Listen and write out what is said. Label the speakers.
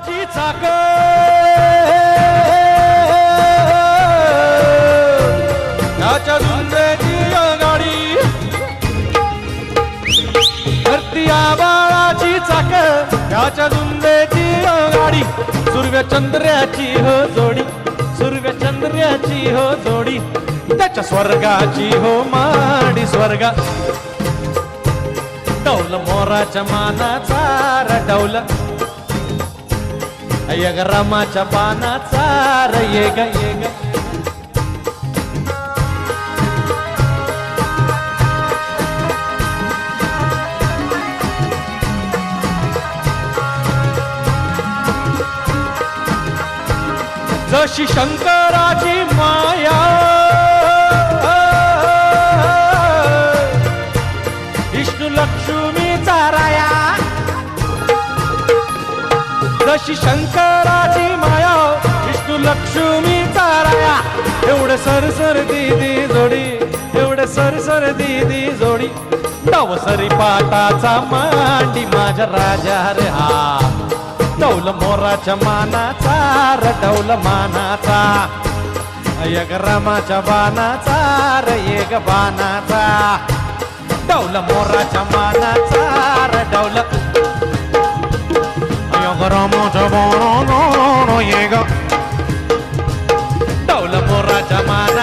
Speaker 1: बाळाची चाक. त्याच्या झुंजची गाडी धरतीया बाळाची चाक. त्याच्या झुंजची गाडी सूर्यचंद्र्याची हो जोडी. सूर्यचंद्र्याची हो जोडी. त्याच्या स्वर्गाची हो माडी स्वर्गा. डौल मोराच्या मानाचा डौल यग रामाच्या पानाचा र ये ग ये ग जशी शंकराची माया विष्णू लक्ष्मीचा राया. जशी शंकराची माया विष्णू लक्ष्मी ताराया. एवढं सरसर दिदी जोडी एवढं सरसर दिदी जोडी. नवसरी पाटाचा मांडी माझ्या राजा रे हा. डौल मोराच्या मानाचा रडौल मानाचा. यग रामाच्या बाणाचा र येग बाणाचा. डौल मोराच्या मानाचा रडौल Dawla mo raja mana